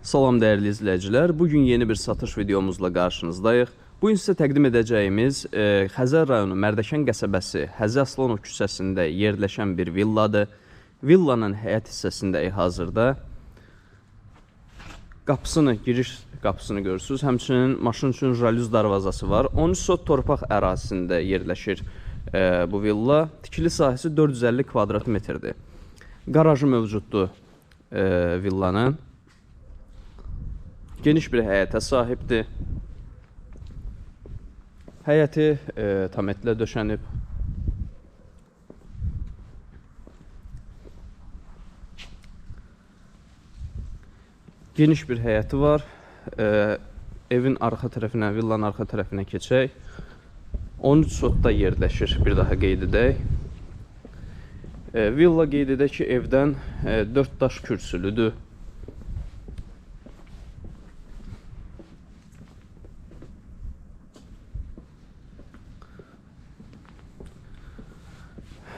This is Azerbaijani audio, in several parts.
Salam dəyərli izləyicilər. Bu gün yeni bir satış videomuzla qarşınızdayıq. Bu gün sizə təqdim edəcəyimiz e, Xəzər rayonu Mərdəkan qəsəbəsi Həzi Aslanov küçəsində yerləşən bir villadır. Villanın həyət hissəsindəyik hazırda. Qapısını, giriş qapısını görürsüz. Həmçinin maşın üçün jalüz darvazası var. 13 sot torpaq ərazisində yerləşir e, bu villa. Tikili sahəsi 450 kvadrat metrdir. Qarajı mövcuddur e, villanın. Geniş bir həyətə sahibdir. Həyəti e, tam etlə döşənib. Geniş bir həyəti var. E, evin arxa tərəfinə, villanın arxa tərəfinə keçək. 13 sotda yerləşir. Bir daha qeyd edək. E, villa qeyd edək ki, evdən e, 4 daş kürsülüdür.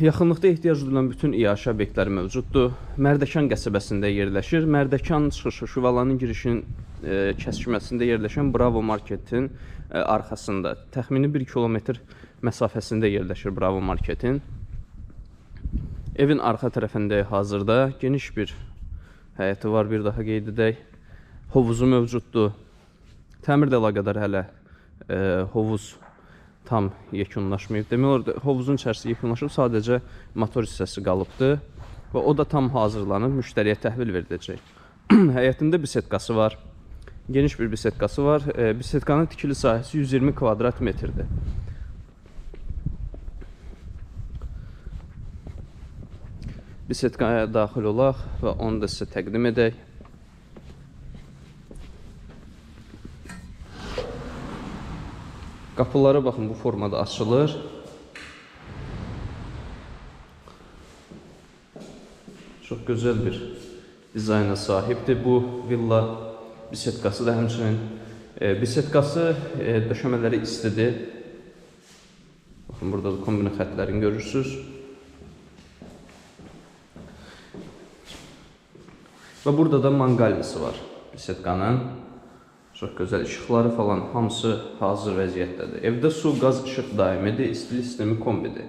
Yaxınlıqda ehtiyac duyulan bütün iaşə obyektləri mövcuddur. Mərdəkan qəsəbəsində yerləşir. Mərdəkan çıxışı Şuvalanın girişinin e, kəskinməsində yerləşən Bravo marketin e, arxasında təxmini 1 kilometr məsafəsində yerləşir Bravo marketin. Evin arxa tərəfində hazırda geniş bir həyəti var, bir daha qeyd edək. Hovuzu mövcuddur. Təmirlə əlaqədar hələ e, hovuz tam yekunlaşmayıb. Demək olar hovuzun içərisi yekunlaşıb, sadəcə motor hissəsi qalıbdı və o da tam hazırlanıb müştəriyə təhvil veriləcək. Həyətində bisetkası var. Geniş bir bisetkası var. E, bisetkanın tikili sahəsi 120 kvadrat metrdir. Bisetkaya daxil olaq və onu da sizə təqdim edək. Qapıları baxın bu formada açılır. Çox gözəl bir dizayna sahibdir bu villa. Bisetkası da həmçinin e, bisetkası e, döşəmələri istidir. Baxın burada da kombina xətlərini görürsüz. Və burada da manqalnisi var bisetkanın. Çox gözəl işıqları falan hamısı hazır vəziyyətdədir. Evdə su, qaz, işıq daimidir, istilik sistemi kombidir.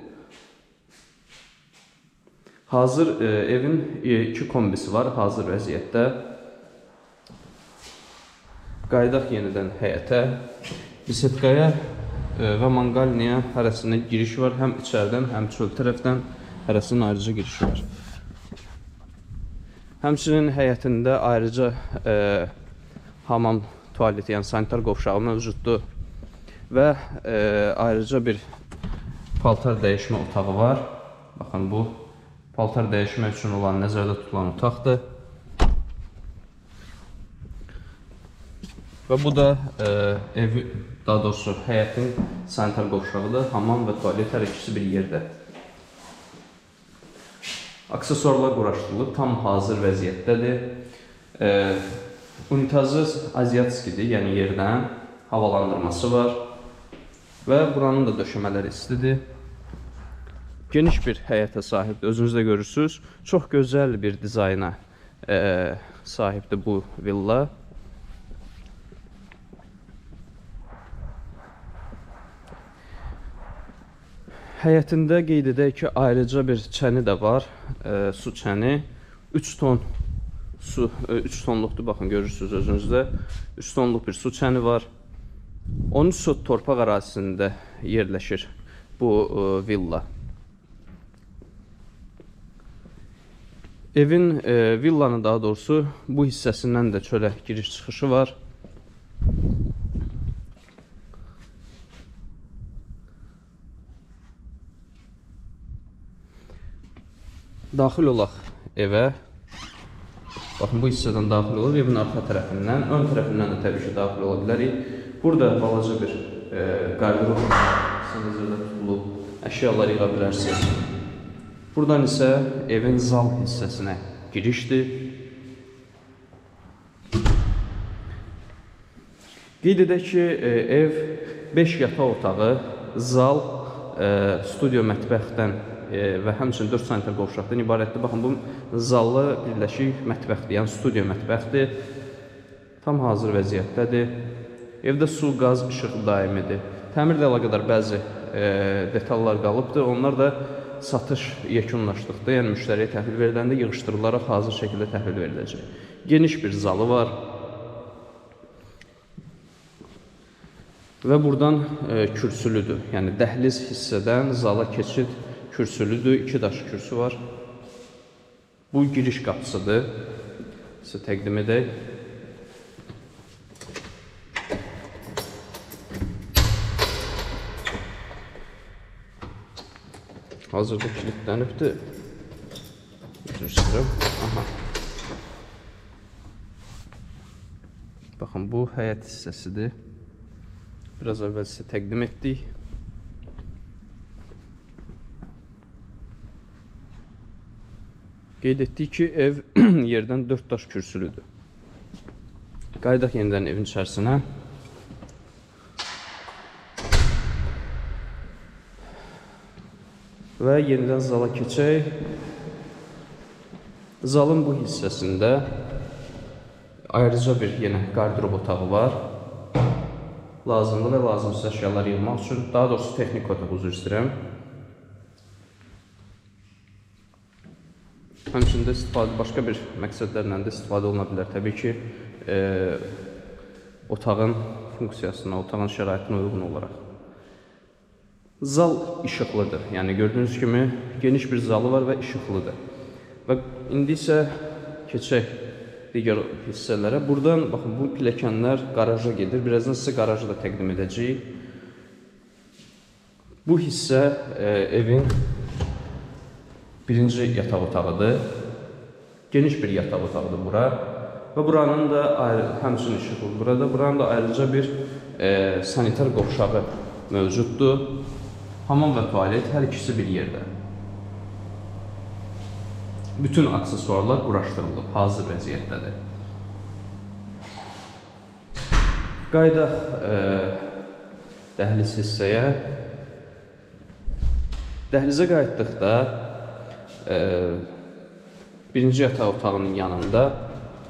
Hazır e, evin e, iki kombisi var hazır vəziyyətdə. Qayıdaq yenidən həyətə. Bisetkaya e, və manqalniya hərəsinə giriş var. Həm içəridən, həm çöl tərəfdən hərəsinin ayrıca girişi var. Həmçinin həyətində ayrıca e, hamam tualet, yəni sanitar qovşağı mövcuddur. Və e, ayrıca bir paltar dəyişmə otağı var. Baxın bu paltar dəyişmək üçün olan nəzərdə tutulan otaqdır. Və bu da e, ev, daha doğrusu həyətin sanitar qovşağıdır. Hamam və tualet hər ikisi bir yerdə. Aksesuarlar quraşdırılıb, tam hazır vəziyyətdədir. E, Unitazı aziyatskidir, yəni yerdən havalandırması var. Və buranın da döşəmələri istidir. Geniş bir həyətə sahibdir. Özünüz də görürsüz. Çox gözəl bir dizayna e, sahibdir bu villa. Həyətində qeyd edək ki, ayrıca bir çəni də var. E, su çəni. 3 ton su 3 tonluqdur baxın görürsüz özünüzdə. 3 tonluq bir su çəni var. 13 sot torpaq ərazisində yerləşir bu ə, villa. Evin e, villanın daha doğrusu bu hissəsindən də çölə giriş çıxışı var. Daxil olaq evə. Baxın, bu hissədən daxil olur, evin arxa tərəfindən, ön tərəfindən də təbii ki, daxil ola bilərik. Burada balaca bir e, qardirob nəzərdə tutulub, əşyalar yığa bilərsiniz. Buradan isə evin zal hissəsinə girişdir. Qeyd edək ki, e, ev 5 yataq otağı, zal, e, studio mətbəxdən və həmçinin 4 sanitar qovşaqdan ibarətdir. Baxın, bu zallı birləşik mətbəxdir, yəni studiya mətbəxdir. tam hazır vəziyyətdədir. Evdə su, qaz, işıq daimidir. Təmirlə əlaqədar bəzi e, detallar qalıbdır. Onlar da satış yekunlaşdıqda, yəni müştəriyə təhvil veriləndə yığışdırılaraq hazır şəkildə təhvil veriləcək. Geniş bir zalı var. Və buradan e, kürsülüdür. Yəni dəhliz hissədən zala keçid kürsülüdür. 2 daş kürsü var. Bu giriş qapısıdır. Sizə təqdim edək. Hazırda kilitlənibdir. Üzr istəyirəm. Aha. Baxın, bu həyət hissəsidir. Biraz əvvəl sizə təqdim etdik. Qeyd etdik ki, ev yerdən 4 daş kürsülüdür. Qayıdaq yenidən evin içərisinə. Və yenidən zala keçək. Zalın bu hissəsində ayrıca bir yenə qardırob otağı var. Lazımlı və lazımsız əşyalar yığmaq üçün, daha doğrusu texnik otaq üzr istəyirəm. Həmçində istifadə başqa bir məqsədlərlə də istifadə oluna bilər. Təbii ki, e, otağın funksiyasına, otağın şəraitinə uyğun olaraq. Zal işıqlıdır. Yəni gördüyünüz kimi geniş bir zalı var və işıqlıdır. Və indi isə keçək digər hissələrə. Burdan baxın bu pilləkənlər qaraja gedir. Birazdan sizə qarajı da təqdim edəcəyik. Bu hissə e, evin birinci yataq otağıdır. Geniş bir yataq otağıdır bura. Və buranın da ayrı, həmçinin işıqlı burada. Buranın da ayrıca bir e, sanitar qovşağı mövcuddur. Hamam və tualet hər ikisi bir yerdə. Bütün aksesuarlar quraşdırılıb, hazır vəziyyətdədir. Qaydaq e, dəhliz hissəyə. Dəhlizə qayıtdıqda birinci yataq otağının yanında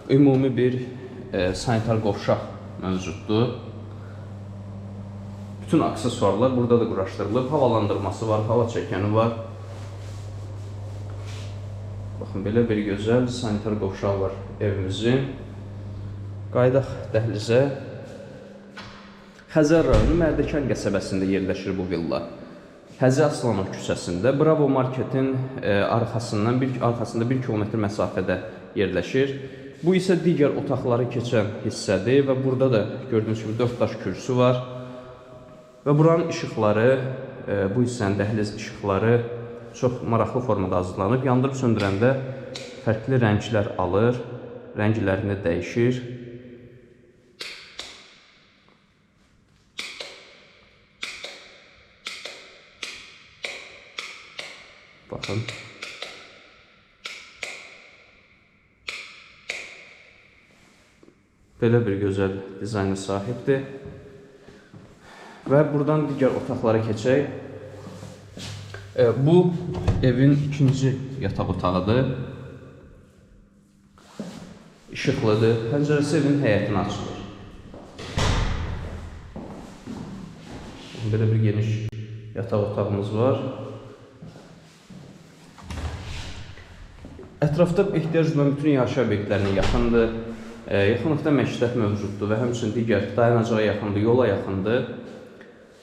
ümumi bir e, sanitar qovşaq mövcuddur. Bütün aksesuarlar burada da quraşdırılıb. Havalandırması var, hava çəkəni var. Baxın, belə bir gözəl sanitar qovşağı var evimizin. Qaydaq dəhlizə. Xəzər rayonu Mərdəkan qəsəbəsində yerləşir bu villa. Həzi Aslanov küçəsində Bravo marketin e, arxasından bir arxasında 1 kilometr məsafədə yerləşir. Bu isə digər otaqları keçən hissədir və burada da gördüyünüz kimi 4 daş kürsü var. Və buranın işıqları, e, bu hissənin dəhliz işıqları çox maraqlı formada hazırlanıb. Yandırıb söndürəndə fərqli rənglər alır, rənglərini dəyişir. Baxın. Belə bir gözəl dizayna sahibdir. Və buradan digər otaqlara keçək. E, bu evin ikinci yataq otağıdır. İşıqlıdır. Pəncərəsi evin həyətinə açılır. Belə bir geniş yataq otağımız var. Ətrafda ehtiyac duyan bütün yaşayış obyektlərinə yaxındır. E, yaxınlıqda məktəb mövcuddur və həmçinin digər dayanacağa yaxındır, yola yaxındır.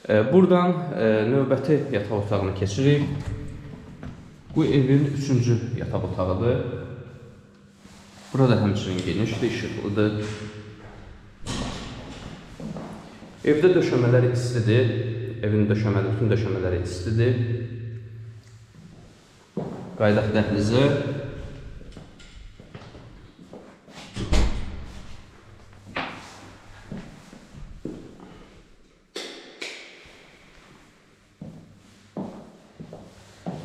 E, buradan e, növbəti yataq otağına keçirik. Bu evin üçüncü yataq otağıdır. Burada həmçinin genişdir, işıqlıdır. Evdə döşəmələri istidir. Evin döşəmələri, bütün döşəmələri istidir. Qaydaq dəhlizə.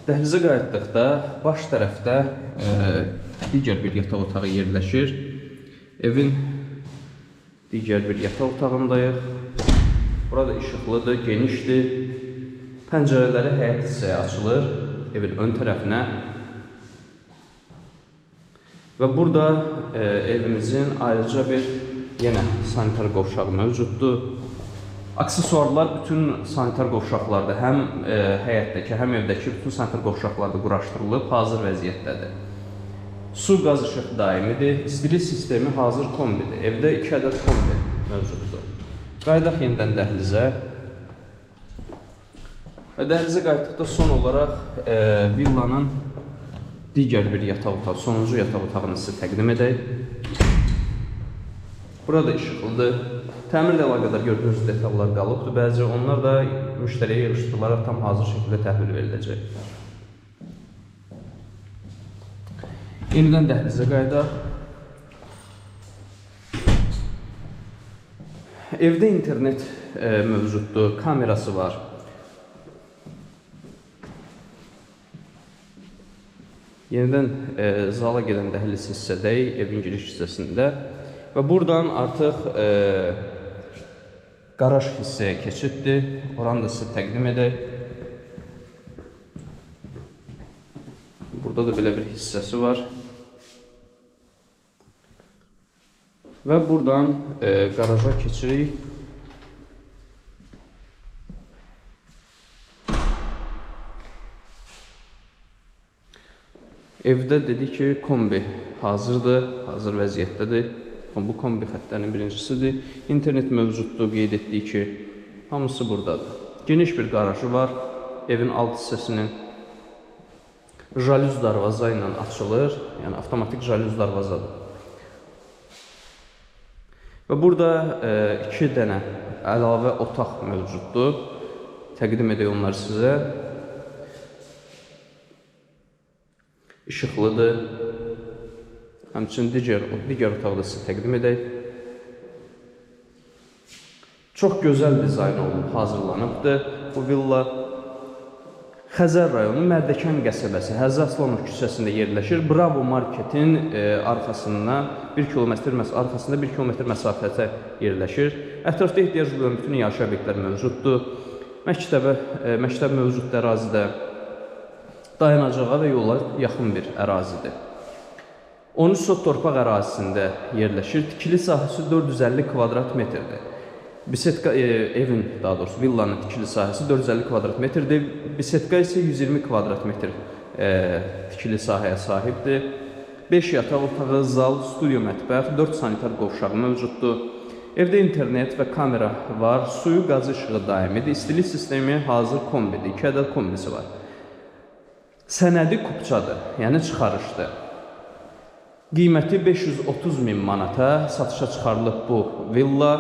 Dəhlizə qayıtdıqda baş tərəfdə e, digər bir yataq otağı yerləşir. Evin digər bir yataq otağındayıq. Burada işıqlıdır, genişdir. Pəncərələri həyət hissəyə açılır, evin ön tərəfinə. Və burada e, evimizin ayrıca bir yenə sanitar qovşağı mövcuddur. Aksesuarlar bütün sanitar qovşaqlarda həm e, həyətdəki, həm evdəki bütün sanitar qovşaqlarda quraşdırılıb, hazır vəziyyətdədir. Su, qaz, işıq daimidir. İstilik sistemi hazır kombidir. Evdə 2 ədəd kombi mövcuddur. Qayıdaq yenidən dəhlizə. Və dəhlizə qayıtdıqda son olaraq e, villanın digər bir yataq otağı, sonuncu yataq otağını sizə təqdim edək. Burada işıqlıdır. Təmirlə əlaqədar gördüyünüz detallar qalıbdır. Bəzi onlar da müştəriyə yığışdırılaraq tam hazır şəkildə təhvil veriləcək. Yenidən dəhlizə qayıdaq. Evdə internet e, mövcuddur, kamerası var. Yenidən e, zala gedən dəhliz hissədəyik, evin giriş hissəsində. Və buradan artıq e, qaraj hissəyə keçiddir. Oranı da sizə təqdim edək. Burada da belə bir hissəsi var. Və buradan e, qaraja keçirik. Evdə dedik ki, kombi hazırdır, hazır vəziyyətdədir. Bu kombi xəttlərinin birincisidir. İnternet mövcuddur, qeyd etdik ki, hamısı buradadır. Geniş bir qarajı var, evin alt hissəsinin. Jalüz darvaza ilə açılır, yəni avtomatik jalüz darvazadır. Və burada e, iki dənə əlavə otaq mövcuddur. Təqdim edək onları sizə. İşıqlıdır. Həmçinin digər, digər otaqda sizə təqdim edək. Çox gözəl dizayn olunub, hazırlanıbdır bu villa. Xəzər rayonu Mərdəkan qəsəbəsi Həzrət Aslanov küçəsində yerləşir. Bravo marketin e, arxasından 1 kilometr məs arxasında 1 kilometr məsafədə yerləşir. Ətrafda ehtiyac duyulan bütün yaşayış obyektlər mövcuddur. Məktəbə, e, məktəb mövcud ərazidə dayanacağa və yola yaxın bir ərazidir. 13 sot torpaq ərazisində yerləşir. Tikili sahəsi 450 kvadrat metrdir. Bisetka e, evin, daha doğrusu villanın tikili sahəsi 450 kvadrat metrdir. Bisetka isə 120 kvadrat metr e, tikili sahəyə sahibdir. 5 yataq otağı, zal, studiyo mətbəx, 4 sanitar qovşağı mövcuddur. Evdə internet və kamera var. Suyu, qazı işığı daimidir. İstilik sistemi hazır kombidir. 2 ədəd kombisi var. Sənədi kupçadır, yəni çıxarışdır. Qiyməti 530 min manata satışa çıxarılıb bu villa.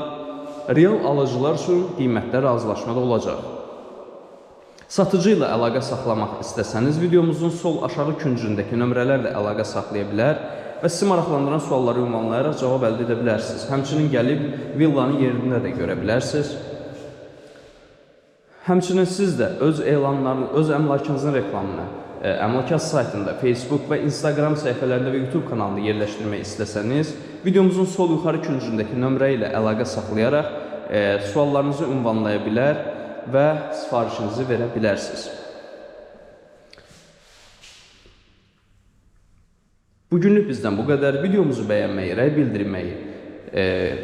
Real alıcılar üçün qiymətlər razılaşmada olacaq. Satıcı ilə əlaqə saxlamaq istəsəniz, videomuzun sol aşağı küncündəki nömrələrlə əlaqə saxlaya bilər və sizi maraqlandıran sualları ünvanlayaraq cavab əldə edə bilərsiniz. Həmçinin gəlib villanın yerində də görə bilərsiniz. Həmçinin siz də öz elanlarını, öz əmlakınızın reklamını ə, əmlakat saytında, Facebook və Instagram səhifələrində və YouTube kanalında yerləşdirmək istəsəniz, videomuzun sol yuxarı küncündəki nömrə ilə əlaqə saxlayaraq ə, suallarınızı ünvanlaya bilər və sifarişinizi verə bilərsiniz. Bugünlük bizdən bu qədər. Videomuzu bəyənməyi, rəy bildirməyi e,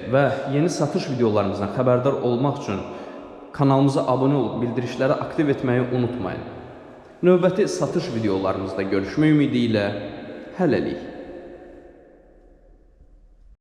və yeni satış videolarımızdan xəbərdar olmaq üçün kanalımıza abunə olub bildirişləri aktiv etməyi unutmayın. Növbəti satış videolarımızda görüşmək ümidi ilə hələlik.